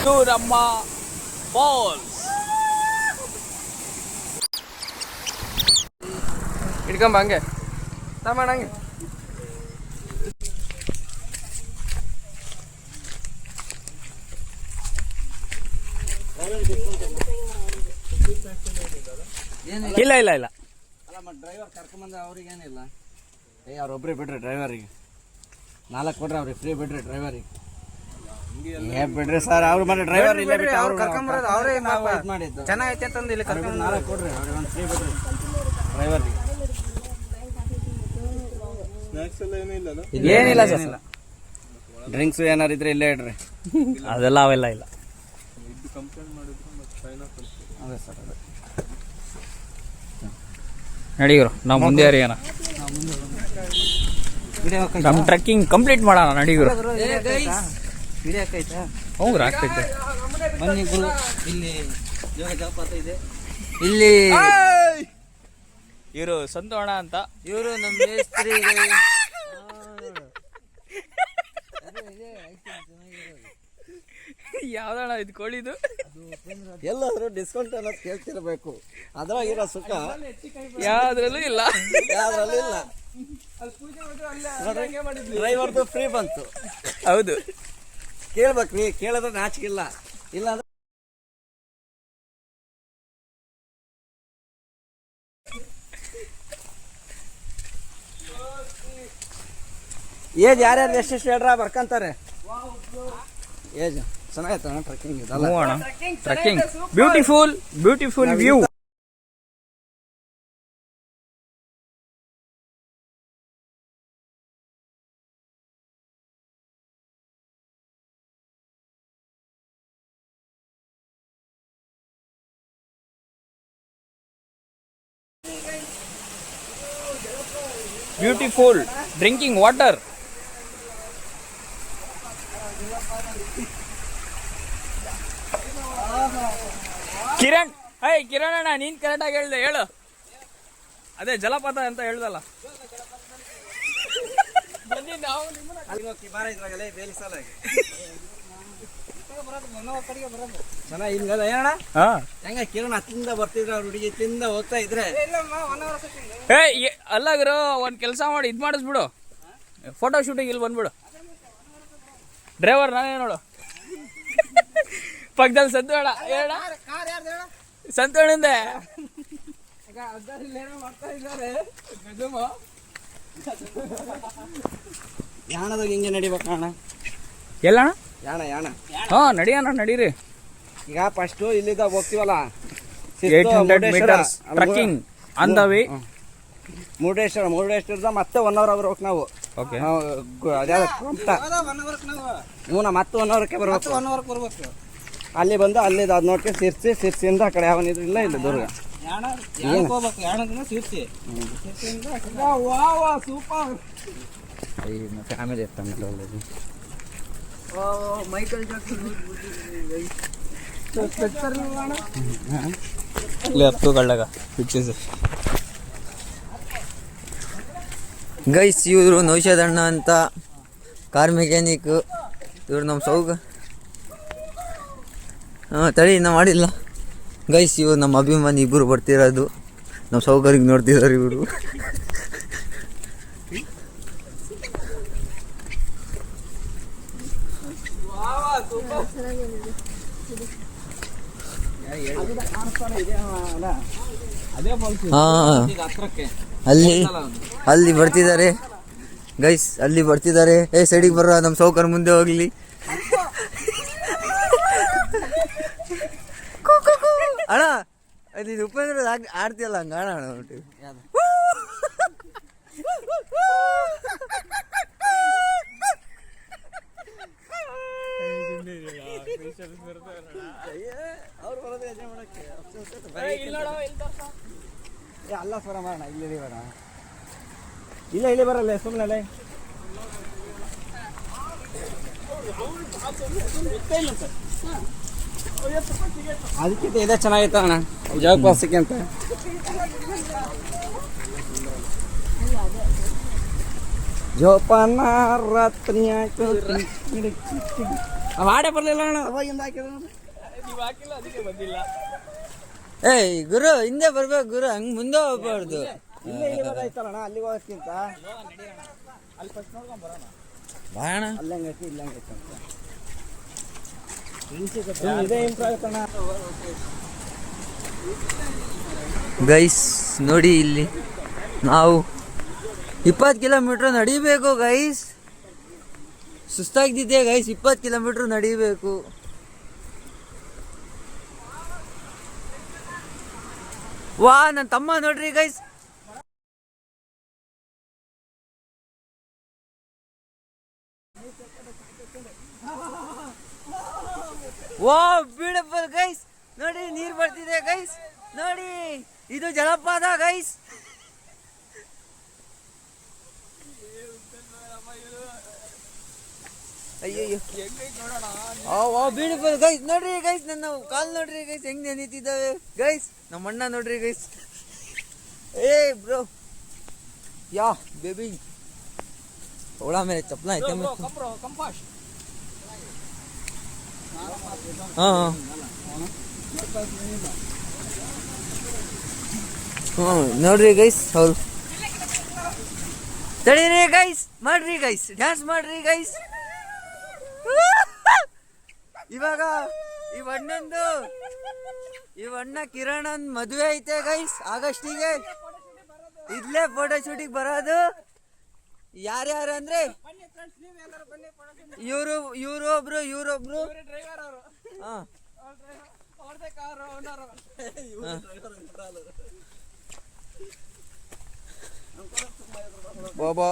ಇದು ನಮ್ಮ ಫಾಲ್ಸ್ ಹಿಡ್ಕೊಂಬ ಹಂಗೆ ತಮ್ಮ ಹಂಗೆ ಇಲ್ಲ ಇಲ್ಲ ಇಲ್ಲ ಅಲ್ಲ ಡ್ರೈವರ್ ಕರ್ಕೊಂಬಂದ ಅವ್ರಿಗೆ ಏನಿಲ್ಲ ಏ ಅವ್ರೊಬ್ರೇ ಬಿಡ್ರಿ ಡ್ರೈವರಿಗೆ ನಾಲ್ಕು ಕೊಡ್ರಿ ಅವ್ರಿಗೆ ಫ್ರೀ ಬಿಡ್ರಿ ಡ್ರೈವರಿಗೆ ಏ ಬಿಡ್ರಿ ಸರ್ ಅವ್ರು ಮತ್ತೆ ಡ್ರೈವರ್ ಇಲ್ಲ ಬಿಟ್ಟು ಅವ್ರು ಕರ್ಕೊಂಬರೋದು ಅವ್ರೇ ನಾವು. ಮಾಡಿದ್ದು. ಚೆನ್ನಾಗೈತೆ ಅಂತಂದು ಇಲ್ಲಿ ಕರ್ಕೊಂಡು ನಾಲ್ಕು ಕೊಡ್ರಿ ಅವ್ರಿಗೆ ಒಂದು ಫ್ರೀ ಬಿಡ್ರಿ. ಡ್ರೈವರ್ಗೆ ಏನಿಲ್ಲ ಸರ್ ಡ್ರಿಂಕ್ಸ್ ಏನಾರು ಇದ್ರೆ ಇಲ್ಲೇ ಇಡ್ರಿ. ಅದೆಲ್ಲ ಅವೆಲ್ಲ ಇಲ್ಲ. ಅದೇ ಸರ್ ಅದೇ. ನಡಿಗರು ನಾವು ಮುಂದೆ ಹರಿಯೋಣ ನಮ್ಮ ಟ್ರೆಕ್ಕಿಂಗ್ ಕಂಪ್ಲೀಟ್ ಮಾಡೋಣ ನಡಿಗರು ವಿಡಿಯೋ ಆಯ್ತಾ? ಹೌದು ಆಗ್ತೈತೆ. ಬನ್ನಿ ಗುರು ಇಲ್ಲಿ ಯೋಗ ಜಲಪಾತ ಇದೆ. ಇಲ್ಲಿ ಇವರು ಸಂತೋಣ ಅಂತ. ಇವರು ನಮ್ಮ ಮೇಸ್ತ್ರಿ ಯಾವ್ದಣ್ಣ ಇದು ಕೋಳಿದು? ಎಲ್ಲಾದ್ರೂ ಡಿಸ್ಕೌಂಟ್ ಅನ್ನೋದು ಕೇಳ್ತಿರ್ಬೇಕು. ಅದ್ರಾಗಿರೋ ಸುಖ. ಯಾವ್ದ್ರಲ್ಲೂ ಇಲ್ಲ. ಯಾವ್ದ್ರಲ್ಲೂ ಇಲ್ಲ. ಡ್ರೈವರ್ದು ಫ್ರೀ ಬಂತು. ಹೌದು. ಕೇಳ್ಬೇಕ್ರಿ ಕೇಳಿದ್ರೆ ನಾಚಿಕಿಲ್ಲ ಇಲ್ಲ ಅಂದ್ರೆ ಏಜ್ ಯಾರ್ಯಾರು ಎಷ್ಟೆಷ್ಟು ಹೇಳ್ರ ಬರ್ಕಂತಾರೆ? ಏಜ್ ಚೆನ್ನಾಗೈತೆ ಟ್ರೆಕ್ಕಿಂಗ್ ಇದಲ್ಲ. Trekking trekking beautiful beautiful view beautiful drinking water Kiran hey Kiran ಅಣ್ಣ ನೀನ್ ಕರೆಕ್ಟಾಗಿ ಹೇಳ್ದೆ ಹೇಳು. ಅದೇ ಜಲಪಾತ ಅಂತ ಹೇಳ್ದಲ್ಲ. ಹೆಂಗ ಕಿರಣ್ ಹತ್ತಿಂದ ಬರ್ತಿದ್ರೆ ಅವ್ರ ಹುಡುಗಿ ತಿಂದ ಹೋಗ್ತಾ ಇದ್ರೆ? ಅಲ್ಲ ಒಂದು ಒಂದ್ ಕೆಲಸ ಮಾಡಿ ಇದು ಮಾಡಿಸ್ಬಿಡು ಫೋಟೋ ಶೂಟಿಂಗ್ ಇಲ್ಲಿ ಬಂದ್ಬಿಡು. ಡ್ರೈವರ್ ನಾನೇ ನೋಡು ಪಕ್ಕದಲ್ಲಿ ಸಂತು ಅಣ್ಣ ಹೇಳ. ಸಂತು ಹೇಳಿಂದೆ. ಯಾಣದಾಗ ಹಿಂಗೆ ನಡಿಬೇಕು ಅಣ್ಣ? ಎಲ್ಲಣ್ಣ? ಯಾಣ ಯಾಣ? ಹಾ ನಡಿಯೋಣ ನಡೀರಿ. ಈಗ ಫಸ್ಟು ಇಲ್ಲಿದ್ದ ಹೋಗ್ತೀವಲ್ಲ? Eight hundred metres trekking on the way Murudeshwar ಮುರುಡೇಶ್ವರದ ಮತ್ತೆ ಒನ್ ಅವರ್ ಅವ್ರು ಹೋಗಿ ನಾವು. ಓಕೆ ಅದ್ಯಾವ ಗು- ಅದ್ಯಾವ್ದು ಕುಮಟ ಹ್ಞೂ ನಾ ಮತ್ತೆ ಒನ್ ಅವರ್ಗೆ ಬರ್ಬೇಕು. ಒನ್ ಅವರ್ ಬರ್ಬೇಕು. ಅಲ್ಲಿ ಬಂದು ಅಲ್ಲಿ ಅದು ನೋಡ್ಕೊಂಡು ಸಿರ್ಸಿ ಸಿರ್ಸಿಯಿಂದ ಆ ಕಡೆ ಯಾವ ಇಲ್ಲ ಇಲ್ಲ ದುರ್ಗ. ಫ್ಯಾಮಿಲಿ ಇರ್ತಾನೆ ಹೋಗ್ಬೇಕು? ಯಾಣದಿಂದ ಸೇರ್ಸಿ. ಮತ್ತೆ ಆಮೇಲೆ ಮೈಕಲ್ ಜಾಕ್ಸನ್ ಇಲ್ಲಿ ಹತ್ತು ಕಳ್ಳಗ ಪಿಕ್ಚರ್ಸ್ ಗೈಸ್ ಇವರು ನೌಷಾದ್ ಅಣ್ಣ ಅಂತ ಕಾರ್ ಮೆಕ್ಯಾನಿಕ್ ಇವರು ನಮ್ಮ ಸೌಗ. ತಳಿ ಇನ್ನೂ ಮಾಡಿಲ್ಲ. ಗೈಸ್ ಇವರು ನಮ್ಮ ಅಭಿಮಾನಿ ಇಬ್ಬರು ಬರ್ತಿರೋದು. ನಮ್ಮ ಸೌಕರಿಗೆ ನೋಡ್ತಿದ್ದಾರೆ ಇವರು. ಹಾಂ ಅಲ್ಲಿ ಅಲ್ಲಿ ಬರ್ತಿದ್ದಾರೆ. ಗೈಸ್ ಅಲ್ಲಿ ಬರ್ತಿದ್ದಾರೆ. ಏ ಸೈಡಿಗೆ ಬರೋ ನಮ್ಮ ಸೌಕರ್ ಮುಂದೆ ಹೋಗ್ಲಿ. ಅಣ್ಣ ಅಲ್ಲಿ ಇದು ಉಪೇಂದ್ರ ಆಡ್ತಿಯಲ್ಲ ಹಂಗ ಅಣ್ಣ ಅಣ್ಣ ಅಲ್ಲ ಸ್ವರ ಮಾಡೋಣ ಇಲ್ಲಿ ಬರೋಣ ಇಲ್ಲ, ಇಲ್ಲೇ ಬರಲ್ಲ ಸುಮ್ಮನೆ ಅದಕ್ಕಿಂತ ಇದೇ ಚೆನ್ನಾಗಿತ್ತು ಅಣ್ಣ. ಜೋಗಪಾಸಕ್ಕೆ ಅಂತ. ಜೋಪಾನ ರಾತ್ರಿ ಮಾಡೇ ಬರಲಿಲ್ಲ ಅಣ್ಣ. ಹಾಕಿಲ್ಲ ಏಯ್, ಗುರು, ಹಿಂದೆ ಬರ್ಬೇಕು, ಗುರು, ಹಂಗ್ ಮುಂದೆ ಹೋಗ್ಬಾರ್ದು. ಇಲ್ಲೇ ಇರೋದಾಯ್ತಲ್ಲ ಅಣ್ಣ ಅಲ್ಲಿಗೆ ಹೋಗೋಕ್ಕಿಂತ ಅಲ್ಲಿ ಫಸ್ಟ್ ನೋಡ್ಕೊಂಡ್ ಬರೋಣ ಬಾಣ ಅಲ್ಲೇ ಹಂಗೈತಿ ಇಲ್ಲ ಹಂಗೈತಿ ಅಂತ ಇದೇ ಇಂಪ್ರೂವ್ ಆಯ್ತಣ್ಣ ಗೈಸ್ ನೋಡಿ ಇಲ್ಲಿ. ನಾವು ಇಪ್ಪತ್ತು ಕಿಲೋಮೀಟ್ರ್ ನಡಿಬೇಕು ಗೈಸ್. ಸುಸ್ತಾಗ್ದಿದೆ ಗೈಸ್? ಇಪ್ಪತ್ತು ಕಿಲೋಮೀಟ್ರ್ ನಡಿಬೇಕು. ವಾ ನನ್ನ ತಮ್ಮ ನೋಡ್ರಿ ಗೈಸ್. ವಾ ಬ್ಯೂಟಿಫುಲ್ ಗೈಸ್ ನೋಡಿ ನೀರ್ ಬರ್ತಿದೆ ಗೈಸ್ ನೋಡಿ ಇದು ಜಲಪಾತ ಗೈಸ್ ಅಯ್ಯೋ ವಾ ಬ್ಯೂಟಿಫುಲ್ ಗೈಸ್ ನೋಡ್ರಿ ಗೈಸ್ ನನ್ನ ಕಾಲ್ ನೋಡ್ರಿ ಗೈಸ್ ಹೆಂಗ್ ನೆನೀತಿದ್ದಾವೆ ಗೈಸ್ ನಮ್ಮ ಅಣ್ಣ ನೋಡ್ರಿ ಗೈಸ್ ಏ ಬ್ರೋ ಯಾ ಬೇಬಿ ಅವಳ ಮೇಲೆ ಚಪ್ಪಲ ಐತೆ ಹಾಂ ಹ್ಞೂ ನೋಡ್ರಿ ಗೈಸ್ ಹೌದು ತಡೀರಿ ಗೈಸ್ ಮಾಡ್ರಿ ಗೈಸ್ ಡ್ಯಾನ್ಸ್ ಮಾಡ್ರಿ ಗೈಸ್ ಇವಾಗ ಈ ಅಣ್ಣಂದು, ಈ ಅಣ್ಣ ಕಿರಣನ್ ಮದುವೆ ಐತೆ ಗೈಸ್ ಆಗಸ್ಟಿಗೆ ಇಲ್ಲೇ ಫೋಟೋ ಶೂಟಿಗೆ ಬರೋದು. ಯಾರ್ಯಾರು ಅಂದ್ರೆ ಇವರು ಇವರು ಇವ್ರೊಬ್ರು ಹಾ. ಬಾಬಾ.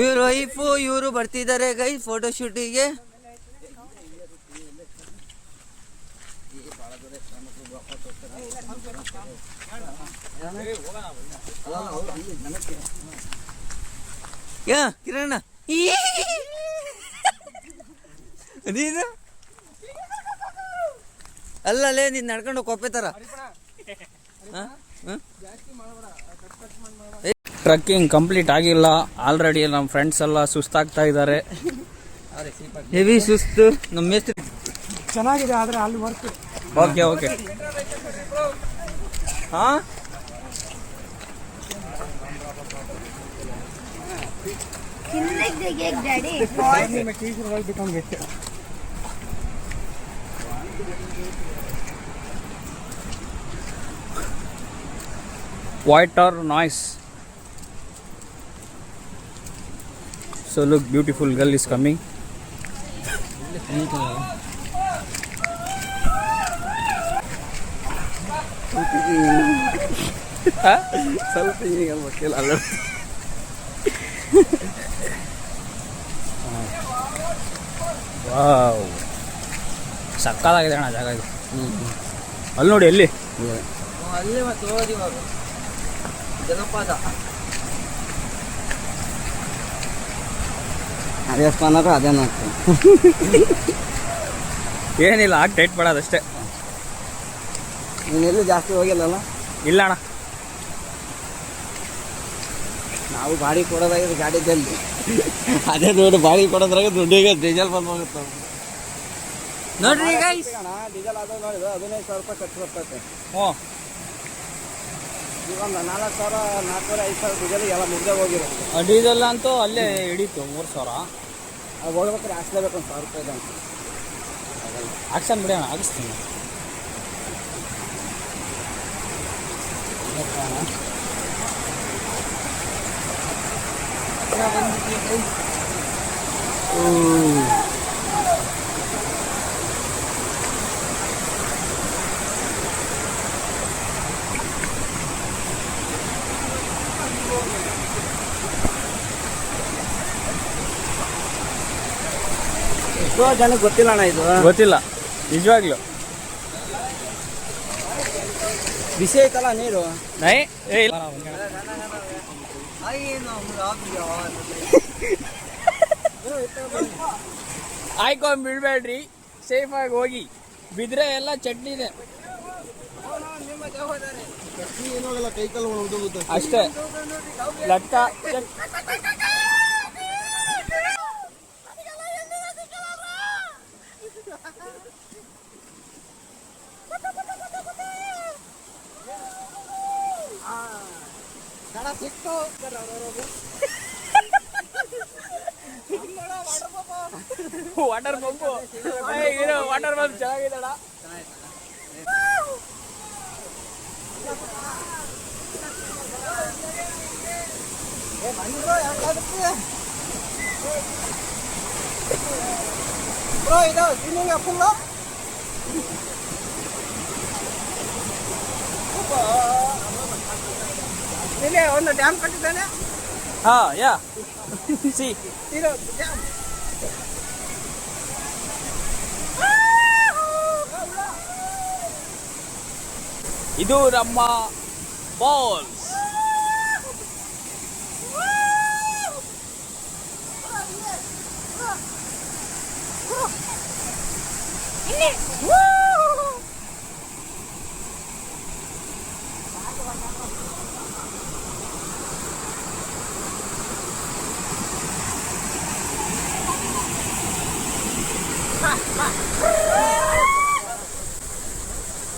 ಇವ್ರ ವೈಫು ಇವರು ಬರ್ತಿದ್ದಾರೆ ಗೈ ಫೋಟೋ ಶೂಟಿಗೆ ಯಾ ಕಿರಣ ಈ. ನೀನು ಅಲ್ಲಲ್ಲೇ ನೀನ್ ನಡ್ಕೊಂಡು ಕೊಪ್ಪೆ? ಹಾ? ಟ್ರಕ್ಕಿಂಗ್ ಕಂಪ್ಲೀಟ್ ಆಗಿಲ್ಲ ಆಲ್ರೆಡಿ ನಮ್ಮ ಫ್ರೆಂಡ್ಸ್ ಎಲ್ಲ ಸುಸ್ತಾಗ್ತಾ ಇದ್ದಾರೆ ಹೆವಿ ಸುಸ್ತು ನಮ್ಮ ಮೇಸ್ತ್ರಿ ಚೆನ್ನಾಗಿದೆ ಆದ್ರೆ ಅಲ್ಲಿ ವರ್ಕ್ ಓಕೆ ಓಕೆ ಹಾ ಕಿನ್ನಕ್ಕೆ daddy water noise so look beautiful girl is coming ಸ್ವಲ್ಪ ಈಗ ಅನ್ಬೇಕಿಲ್ಲ ಅಲ್ಲ ವಾವ್ ಸಕ್ಕತ್ತಾಗಿದೆ ಅಣ್ಣ ಜಾಗ ಇದು. ಅಲ್ಲಿ ನೋಡಿ ಎಲ್ಲಿ? ಅಲ್ಲಿ ಮತ್ತೆ ಹೋದಿ ಇವಾಗ. ಜಲಪಾತ ಅದೇ ಸ್ಪಾನರು ಅದೇ ಆಗ್ತದೆ ಏನಿಲ್ಲ ಆಗಿ ಟೈಟ್ ಮಾಡೋದಷ್ಟೇ. ನೀನು ಎಲ್ಲೂ ಜಾಸ್ತಿ ಹೋಗಿಲ್ಲಲ್ಲ? ಇಲ್ಲ ಅಣ್ಣ. ನಾವು ಬಾಡಿ ಕೊಡೋದಾಗಿದ್ರೆ ಗಾಡಿ ಜಲ್ದಿ ಅದೇ ನೋಡಿ ಬಾಡಿ ಕೊಡೋದ್ರಾಗ ದುಡ್ಡಿಗೆ ಡೀಸೆಲ್ ಬಂದು ಹೋಗುತ್ತೆ ನೋಡ್ರಿ ಡೀಸೆಲ್ ಅದು ನೋಡಿದ್ರೆ ಹದಿನೈದು ಸಾವಿರ ರೂಪಾಯಿ ಖರ್ಚು ಬರ್ತೈತೆ. ಹ್ಞೂ. ಒಂದು ನಾಲ್ಕು ಸಾವಿರ ನಾಲ್ಕೂವರೆ ಐದು ಸಾವಿರ ಡೀಸೆಲ್ ಎಲ್ಲ ಮುಗ್ದೆ ಹೋಗಿರೋದು ಡೀಸೆಲ್ ಅಂತೂ ಅಲ್ಲೇ ಹಿಡೀತು ಮೂರು ಸಾವಿರ. ಅದು ಹೋಗ್ಬೇಕಾದ್ರೆ ಹಾಕ್ಲೇಬೇಕು ಒಂದು ಸಾವಿರ ರೂಪಾಯಿ ಅಂತ. ಹಾಕ್ಸನ್ ಬಿಡಿ ಅಣ್ಣ ಹಾಕಿಸ್ತೀನಿ ಎಷ್ಟೋ ಜನಕ್ಕೆ ಗೊತ್ತಿಲ್ಲ ಅಣ್ಣ ಇದು ಗೊತ್ತಿಲ್ಲ ನಿಜವಾಗ್ಲು ಬಿಸಿ ಐತಲ್ಲ ನೀರು. ನೈ ಏ ಇಲ್ಲ. ಆಯ್ಕೊಂಡು ಬಿಡ್ಬೇಡ್ರಿ. ಸೇಫ್ ಆಗಿ ಹೋಗಿ. ಬಿದ್ರೆ ಎಲ್ಲ ಚಟ್ನಿ ಇದೆ. ಅಷ್ಟೇ. ಲಟ್ಟ ಲಟ್ಕ ಚಟ್- ವಾಟರ್ ಪಂಪು ಇದು ವಾಟರ್ ಪಂಪ್ ಚೆನ್ನಾಗಿದಡ ಬ್ರೋ ಇದು ಸ್ವಿಮ್ಮಿಂಗ್ ಫುಲ್ಲು ಇಲ್ಲಿ ಒಂದು ಡ್ಯಾಮ್ ಕಟ್ಟಿದ್ದಾನೆ ಹಾ ಯಾ ಸಿ ಇದು ಡ್ಯಾಮ್ ಇದು ನಮ್ಮ ಫಾಲ್ಸ್ ಆ